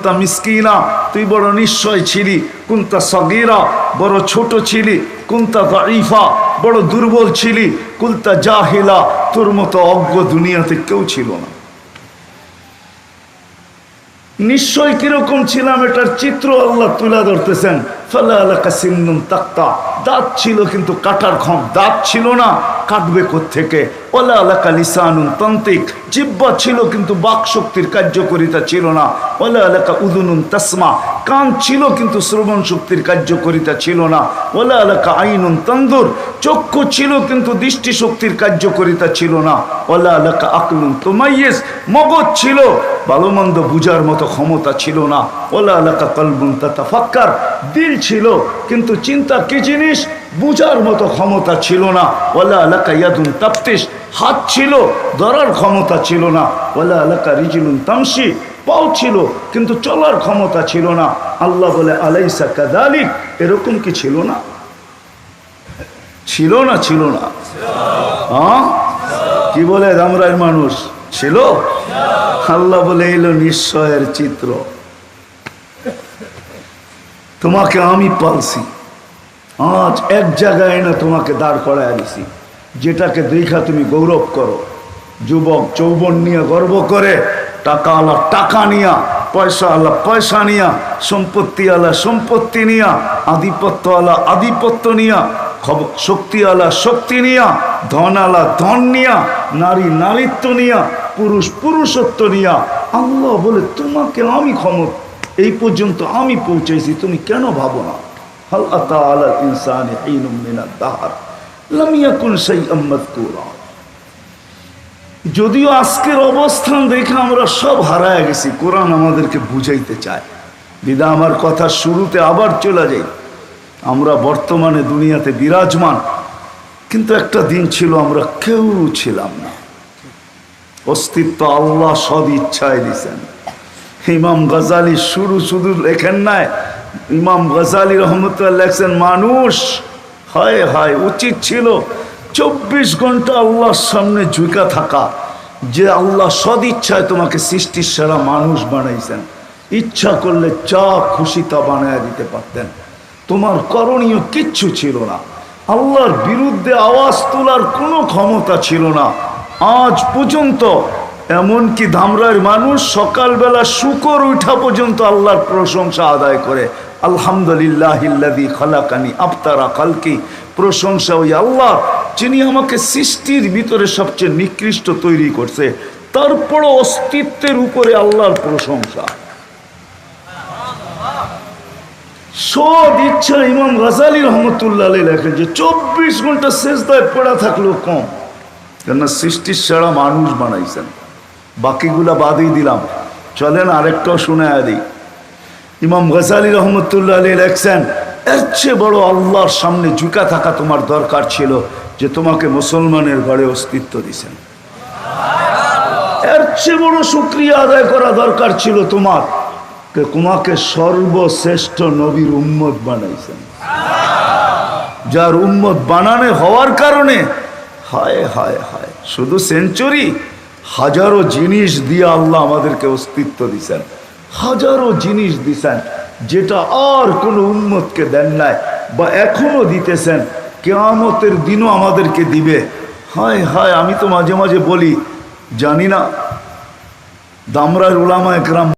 কুন্তা মিসকিনা, তুই বড় নিশ্চয় ছিলি। কুন্তা সগিরা, বড় ছোট ছিলি। কুন্তা দাইফা বড় দুর্বল ছিলি। কুলতা জাহিলা, তোর মতো অজ্ঞ দুনিয়াতে কেউ ছিল না। নিশ্চয় কীরকম ছিলাম এটার চিত্র আল্লাহ তুলে ধরতেছেন। ফালা আলাকা সিন্নুন তাক্তা, দাঁত ছিল কিন্তু কাটার ক্ষম দাঁত ছিল না। কাটবে থেকে ওলা আলাকা লিসানুন তন্ত্রিক জিব্বা ছিল কিন্তু বাক শক্তির কার্যকরিতা ছিল না। ওলা আলাকা উদুনুন তাসমা। কান ছিল কিন্তু শ্রবণ শক্তির কার্যকরিতা ছিল না। ওলা আলাকা আইনুন তন্দুর। চক্ষু ছিল কিন্তু দৃষ্টি শক্তির কার্যকরিতা ছিল না। ওলা আলাকা আকলুন তোমাইয়েস মগজ ছিল ভালো মন্দ বুঝার মতো ক্ষমতা ছিল না। ওলা আলাকা কলবুন তাতা ফাক্কার দিল ছিল, কিন্তু চিন্তা কি জিনিস? বুঝার মতো ক্ষমতা ছিল না। ওলা আলাকা ইয়াদুন তাপ্তিস হাত ছিল, ধরার ক্ষমতা ছিল না। ওলা আলাকা রিজিলুন তামসি পাও ছিল, কিন্তু চলার ক্ষমতা ছিল না। আল্লাহ বলে, আলাইসা কাদালিক এরকম কি ছিল না? ছিল না ছিল না। হ্যাঁ? কি বলে দামরাই মানুষ? ছিল? আল্লাহ বলে এলো নিশ্চয়ের চিত্র। তোমাকে আমি পালছি। আজ এক জায়গায় না তোমাকে দাঁড় করায় দিছি। যেটাকে দেখা তুমি গৌরব করো। যুবক চৌবন নিয়ে গর্ব করে, টাকা আলা টাকা নিয়া, পয়সা আলা পয়সা নিয়া, সম্পত্তি আলা সম্পত্তি নিয়া, আধিপত্য আলা আধিপত্য নিয়া শক্তি আলা শক্তি নিয়া, ধন আলা ধন নিয়া, নারী নারীত্ব নিয়া, পুরুষ পুরুষত্ব নিয়া। আল্লাহ বলে, তোমাকে আমি ক্ষমত এই পর্যন্ত আমি পৌঁছেছি তুমি কেন ভাবো না? আতা আলা ইনসানি হিনুম মিনাদ দাহার লাম ইয়াকুন শাইআম মাযকুরা যদিও আজকের অবস্থান দেখে আমরা সব হারায় গেছি, কোরআন আমাদেরকে বুঝাইতে চায়। বিদা, আমার কথা শুরুতে আবার চলে যাই। আমরা বর্তমানে দুনিয়াতে বিরাজমান, কিন্তু একটা দিন ছিল আমরা কেউ ছিলাম না। অস্তিত্ব আল্লাহ সদ ইচ্ছায় দিছেন। ইমাম গজালি শুরু শুধু লেখেন নাই ইমাম গজালি রহমতুল্লাহ লেখছেন, মানুষ, হয় হয়, উচিত ছিল চব্বিশ ঘণ্টা আল্লাহর সামনে ঝুঁকা থাকা, যে আল্লাহ সদ ইচ্ছায় তোমাকে সৃষ্টির সেরা মানুষ বানাইছেন। ইচ্ছা করলে যা খুশি তা বানায় দিতে পারতেন। তোমার করণীয় কিচ্ছু ছিল না। আল্লাহর বিরুদ্ধে আওয়াজ তোলার কোনো ক্ষমতা ছিল না। আজ পর্যন্ত এমনকি ধামরার মানুষ সকালবেলা শুকর উঠা পর্যন্ত আল্লাহর প্রশংসা আদায় করে। আলহামদুলিল্লাহ খালাকানি আফতারা খালকি। প্রশংসা ওই আল্লাহ, যিনি আমাকে সৃষ্টির ভিতরে সবচেয়ে নিকৃষ্ট তৈরি করছে। তারপরও অস্তিত্বের উপরে আল্লাহর প্রশংসা। সব ইচ্ছা ইমাম গাজালি রহমতুল্লাহ লেখেন যে চব্বিশ ঘণ্টা শেষ দায় পড়া থাকলেও কম। কেননা সৃষ্টির সেরা মানুষ বানাইছেন। বাকিগুলা বাদই দিলাম। চলেন আরেকটাও শুনে দিই। ইমাম গজালি রহমতুল্লাহ আলী লেখছেন, এর চেয়ে বড় আল্লাহর সামনে ঝুঁকা থাকা তোমার দরকার ছিল যে তোমাকে মুসলমানের ঘরে অস্তিত্ব দিছেন। এর চেয়ে বড় শুক্রিয়া আদায় করা দরকার ছিল তোমার তোমাকে সর্বশ্রেষ্ঠ নবীর উম্মত বানাইছেন। যার উম্মত বানানে হওয়ার কারণে, হায় হায় হায়, শুধু সেঞ্চুরি হাজারো জিনিস দিয়ে আল্লাহ আমাদেরকে অস্তিত্ব দিছেন। হাজারো জিনিস দিছেন যেটা আর কোনো উন্মতকে দেন নাই বা এখনও দিতেছেন। কেয়ামতের দিনও আমাদেরকে দিবে। হায় হায়, আমি তো মাঝে মাঝে বলি, জানি না, দামরার উলামা একরাম